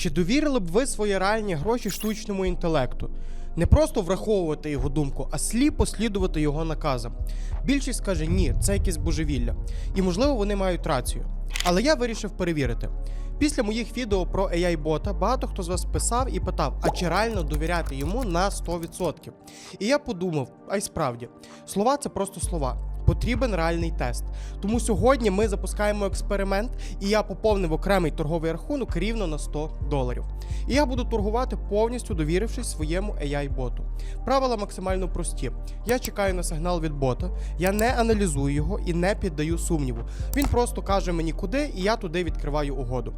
Чи довірили б ви свої реальні гроші штучному інтелекту? Не просто враховувати його думку, а сліпо слідувати його наказам. Більшість каже, ні, це якесь божевілля. І можливо вони мають рацію. Але я вирішив перевірити. Після моїх відео про AI-бота багато хто з вас писав і питав, а чи реально довіряти йому на 100%. І я подумав, а й справді, слова це просто слова. Потрібен реальний тест. Тому сьогодні ми запускаємо експеримент, і я поповнив окремий торговий рахунок рівно на 100 доларів. І я буду торгувати повністю довірившись своєму AI-боту. Правила максимально прості. Я чекаю на сигнал від бота, я не аналізую його і не піддаю сумніву. Він просто каже мені куди, і я туди відкриваю угоду.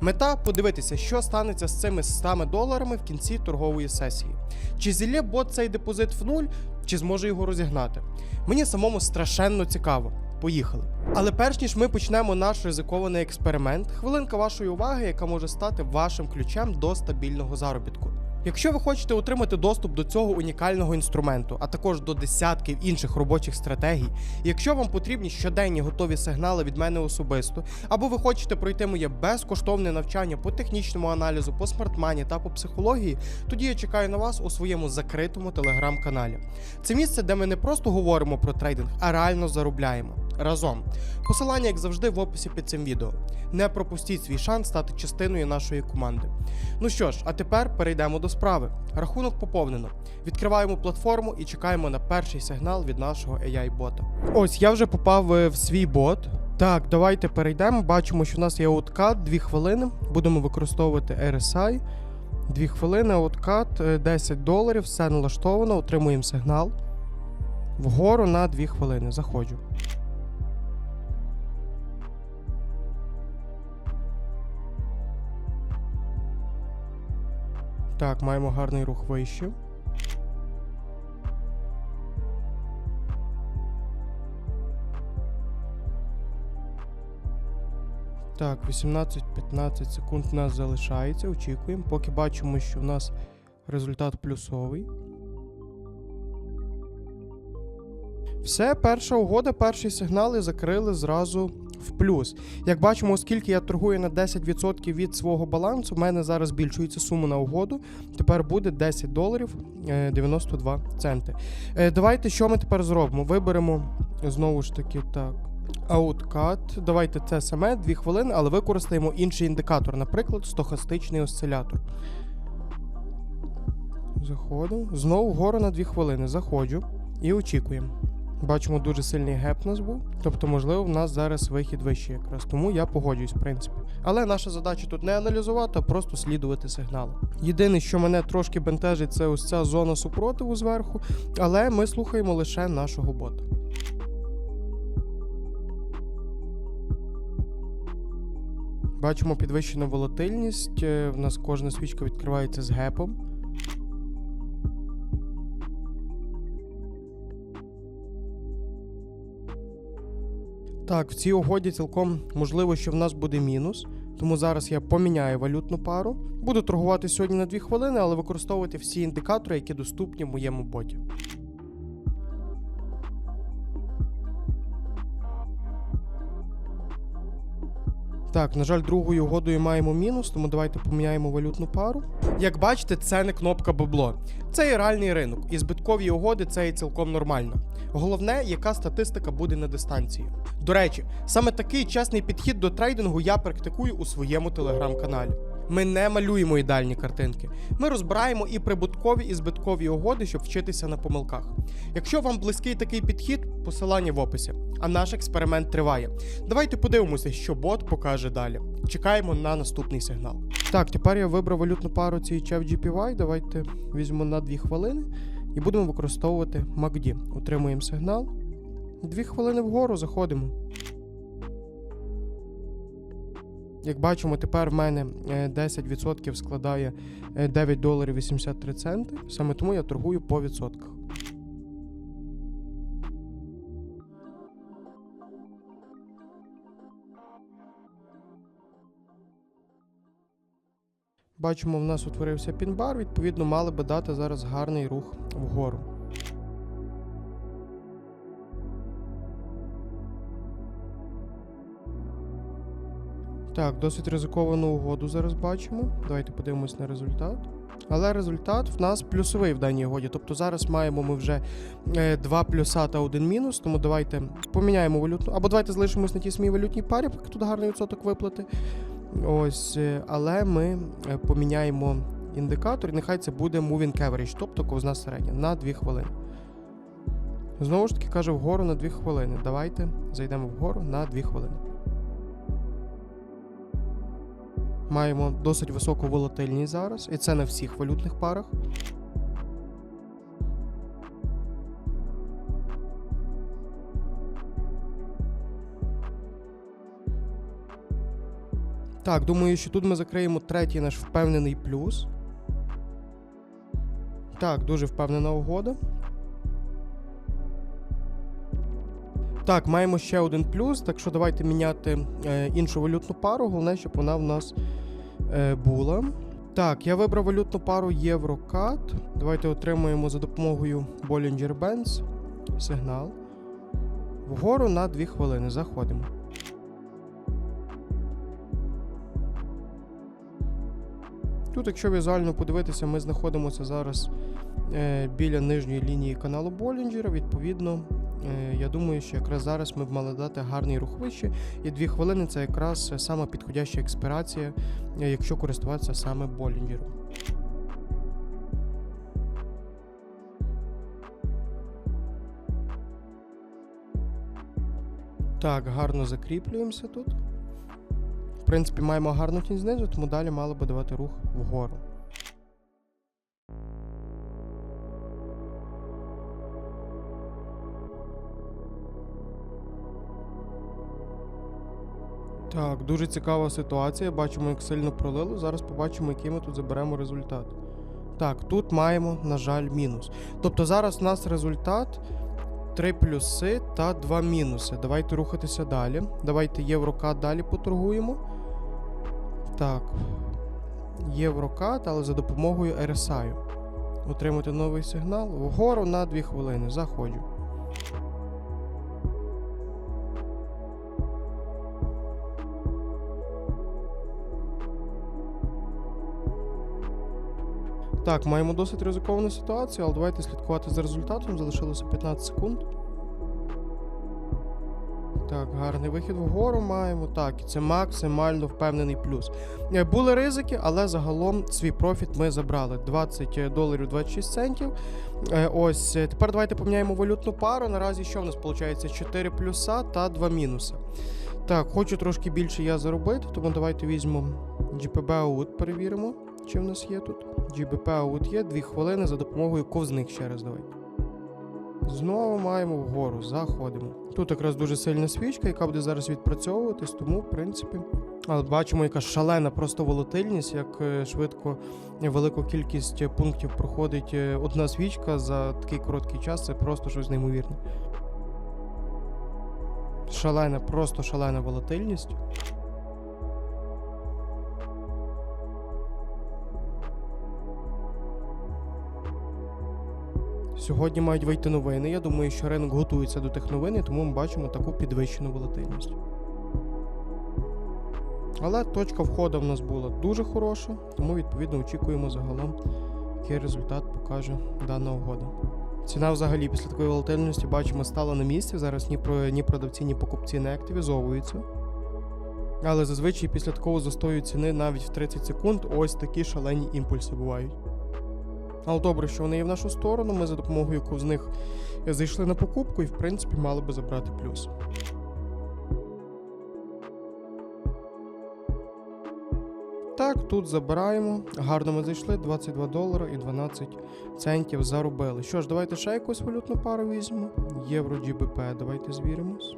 Мета подивитися, що станеться з цими 100 доларами в кінці торгової сесії. Чи зілє бот цей депозит в нуль, чи зможе його розігнати. Мені самому страшенно цікаво. Поїхали. Але перш ніж ми почнемо наш ризикований експеримент, хвилинка вашої уваги, яка може стати вашим ключем до стабільного заробітку. Якщо ви хочете отримати доступ до цього унікального інструменту, а також до десятків інших робочих стратегій, якщо вам потрібні щоденні готові сигнали від мене особисто, або ви хочете пройти моє безкоштовне навчання по технічному аналізу, по смартмані та по психології, тоді я чекаю на вас у своєму закритому телеграм-каналі. Це місце, де ми не просто говоримо про трейдинг, а реально заробляємо разом. Посилання, як завжди, в описі під цим відео. Не пропустіть свій шанс стати частиною нашої команди. Ну що ж, а тепер перейдемо до справи. Рахунок поповнено. Відкриваємо платформу і чекаємо на перший сигнал від нашого AI-бота. Ось я вже попав е, в свій бот. Так, давайте перейдемо. Бачимо, що в нас є откат, 2 хвилини. Будемо використовувати RSI. 2 хвилини, откат, е, 10 доларів, все налаштовано, отримуємо сигнал. Вгору на 2 хвилини. Заходжу. Так, маємо гарний рух вище. Так, 18-15 секунд у нас залишається. Очікуємо. Поки бачимо, що в нас результат плюсовий. Все, перша угода, перші сигнали закрили зразу в плюс. Як бачимо, оскільки я торгую на 10% від свого балансу, в мене зараз збільшується сума на угоду. Тепер буде 10 доларів е, 92 центи. Е, Давайте що ми тепер зробимо? Виберемо знову ж таки так. Ауткат. Давайте це саме 2 хвилини, але використаємо інший індикатор, наприклад, стохастичний осцилятор. Заходимо. Знову вгору на 2 хвилини. Заходжу і очікуємо. Бачимо, дуже сильний геп нас був. Тобто, можливо, в нас зараз вихід вищий якраз. Тому я погоджуюсь, в принципі. Але наша задача тут не аналізувати, а просто слідувати сигналу. Єдине, що мене трошки бентежить, це ось ця зона супротиву зверху, але ми слухаємо лише нашого бота. Бачимо підвищену волатильність. е, В нас кожна свічка відкривається з гепом. Так, в цій угоді цілком можливо, що в нас буде мінус. Тому зараз я поміняю валютну пару. Буду торгувати сьогодні на 2 хвилини, але використовувати всі індикатори, які доступні в моєму боті. Так, на жаль, другою угодою маємо мінус, тому давайте поміняємо валютну пару. Як бачите, це не кнопка бабло. Це і реальний ринок, і збиткові угоди це є цілком нормально. Головне, яка статистика буде на дистанції. До речі, саме такий чесний підхід до трейдингу я практикую у своєму телеграм-каналі. Ми не малюємо ідеальні картинки. Ми розбираємо і прибуткові, і збиткові угоди, щоб вчитися на помилках. Якщо вам близький такий підхід, посилання в описі. А наш експеримент триває. Давайте подивимося, що бот покаже далі. Чекаємо на наступний сигнал. Так, тепер я вибрав валютну пару цієї GPY. Давайте візьмемо на 2 хвилини і будемо використовувати MACD. Отримуємо сигнал. 2 хвилини вгору заходимо. Як бачимо, тепер в мене е, 10% складає е, 9 доларів 83 центи. Саме тому я торгую по відсотках. Бачимо, в нас утворився пінбар, відповідно, мали би дати зараз гарний рух вгору. Так, досить ризиковану угоду зараз бачимо. Давайте подивимось на результат. Але результат в нас плюсовий в даній угоді. Тобто зараз маємо ми вже е, два плюса та один мінус. Тому давайте поміняємо валютну. Або давайте залишимось на тій самій валютній парі, поки тут гарний відсоток виплати. Ось, е, але ми е, поміняємо індикатор, і нехай це буде moving average, тобто ковзна середня на 2 хвилини. Знову ж таки каже вгору на 2 хвилини. Давайте зайдемо вгору на 2 хвилини. Маємо досить високу волатильність зараз, і це на всіх валютних парах. Так, думаю, що тут ми закриємо третій наш впевнений плюс. Так, дуже впевнена угода. Так, маємо ще один плюс, так що давайте міняти е, іншу валютну пару. Головне, щоб вона в нас е, була. Так, я вибрав валютну пару Єврокат. Давайте отримуємо за допомогою Bollinger Bands сигнал. Вгору на 2 хвилини. Заходимо. Тут, якщо візуально подивитися, ми знаходимося зараз е, біля нижньої лінії каналу Болінджера. Відповідно, я думаю, що якраз зараз ми б мали дати гарний рух вище. І 2 хвилини це якраз сама підходяща експірація, е, якщо користуватися саме Болінджером. Так, гарно закріплюємося тут. В принципі, маємо гарну тінь знизу, тому далі мали би давати рух вгору. Так, дуже цікава ситуація. Бачимо, як сильно пролило. Зараз побачимо, який ми тут заберемо результат. Так, тут маємо, на жаль, мінус. Тобто зараз у нас результат 3 плюси та 2 мінуси. Давайте рухатися далі. Давайте єврокат далі поторгуємо. Так. Єврокат, але за допомогою RSI. Отримати новий сигнал. Вгору на 2 хвилини. Заходжу. Так, маємо досить ризиковану ситуацію, але давайте слідкувати за результатом. Залишилося 15 секунд. Так, гарний вихід вгору маємо. Так, і це максимально впевнений плюс. Е, Були ризики, але загалом свій профіт ми забрали 20 доларів 26 центів. Е, Ось е, тепер давайте поміняємо валютну пару. Наразі що в нас виходить? 4 плюса та 2 мінуси. Так, хочу трошки більше я заробити, тому давайте візьмемо GPB перевіримо, чи в нас є тут. GBP out є 2 хвилини за допомогою ковзних ще раз давайте. Знову маємо вгору, заходимо. Тут якраз дуже сильна свічка, яка буде зараз відпрацьовуватись, тому, в принципі, але бачимо, яка шалена просто волатильність, як е, швидко велику кількість пунктів проходить е, одна свічка за такий короткий час. Це просто щось неймовірне. Шалена, просто шалена волатильність. Сьогодні мають вийти новини. Я думаю, що ринок готується до тих новин, і тому ми бачимо таку підвищену волатильність. Але точка входу в нас була дуже хороша, тому відповідно очікуємо загалом, який результат покаже дана угода. Ціна взагалі після такої волатильності бачимо стала на місці. Зараз ні, про, ні продавці, ні покупці не активізовуються. Але зазвичай після такого застою ціни навіть в 30 секунд ось такі шалені імпульси бувають. Але добре, що вони є в нашу сторону. Ми за допомогою ковзних зайшли на покупку і, в принципі, мали би забрати плюс. Так, тут забираємо. Гарно ми зайшли. 22 долари і 12 центів заробили. Що ж, давайте ще якусь валютну пару візьмемо. Євро GBP, давайте звіримось.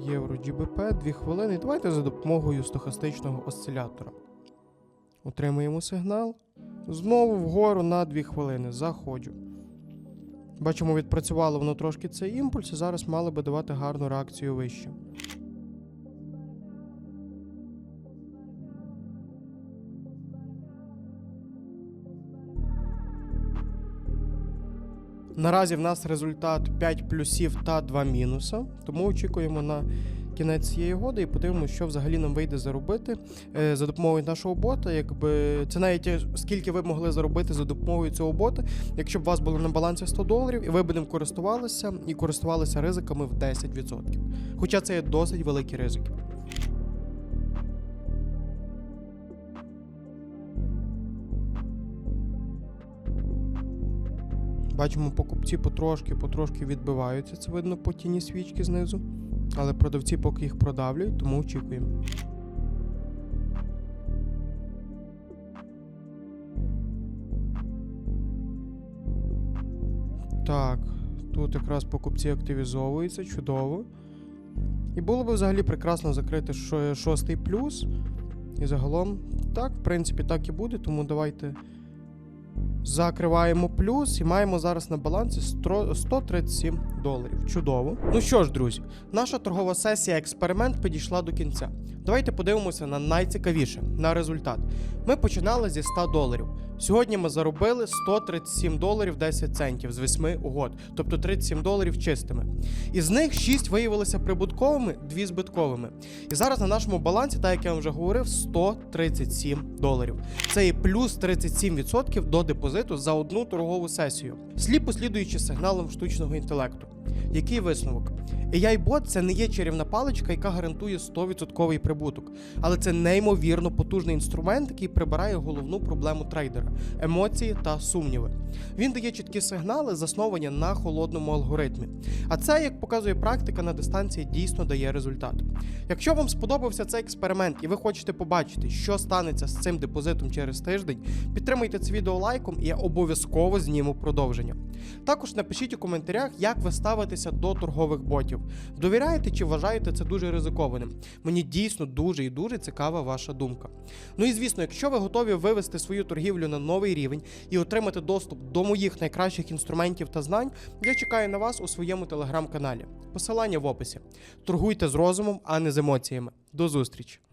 Євро GBP, 2 хвилини. Давайте за допомогою стохастичного осцилятора. Отримуємо сигнал. Знову вгору на 2 хвилини. Заходжу. Бачимо, відпрацювало воно трошки цей імпульс, і зараз мало би давати гарну реакцію вище. Наразі в нас результат 5 плюсів та 2 мінуса, тому очікуємо на кінець цієї годи і подивимося, що взагалі нам вийде заробити е, за допомогою нашого бота. Якби це навіть е, скільки ви могли заробити за допомогою цього бота, якщо б у вас було на балансі 100 доларів, і ви б ним користувалися і користувалися ризиками в 10%. Хоча це є досить великі ризики. Бачимо, покупці потрошки, потрошки відбиваються. Це видно по тіні свічки знизу. Але продавці поки їх продавлюють, тому очікуємо. Так, тут якраз покупці активізовуються, чудово. І було б взагалі прекрасно закрити шо- шостий плюс. І загалом, так, в принципі, так і буде, тому давайте Закриваємо плюс і маємо зараз на балансі стро- 137 доларів. Чудово. Ну що ж, друзі, наша торгова сесія експеримент підійшла до кінця. Давайте подивимося на найцікавіше на результат. Ми починали зі 100 доларів. Сьогодні ми заробили 137 доларів 10 центів з 8 угод, тобто 37 доларів чистими. Із них 6 виявилися прибутковими, 2 збитковими. І зараз на нашому балансі, так як я вам вже говорив, 137 доларів. Це і плюс 37% до депозиту за одну торгову сесію, сліпо слідуючи сигналам штучного інтелекту. Який висновок? AI-бот це не є чарівна паличка, яка гарантує 100% прибуток, але це неймовірно потужний інструмент, який прибирає головну проблему трейдера емоції та сумніви. Він дає чіткі сигнали, засновані на холодному алгоритмі. А це, як показує практика на дистанції, дійсно дає результат. Якщо вам сподобався цей експеримент і ви хочете побачити, що станеться з цим депозитом через тиждень, підтримуйте це відео лайком і я обов'язково зніму продовження. Також напишіть у коментарях, як ви ставитеся до торгових ботів. Довіряєте чи вважаєте це дуже ризикованим? Мені дійсно дуже і дуже цікава ваша думка. Ну і звісно, якщо ви готові вивести свою торгівлю на новий рівень і отримати доступ до моїх найкращих інструментів та знань, я чекаю на вас у своєму телеграм-каналі. Посилання в описі. Торгуйте з розумом, а не з емоціями. До зустрічі!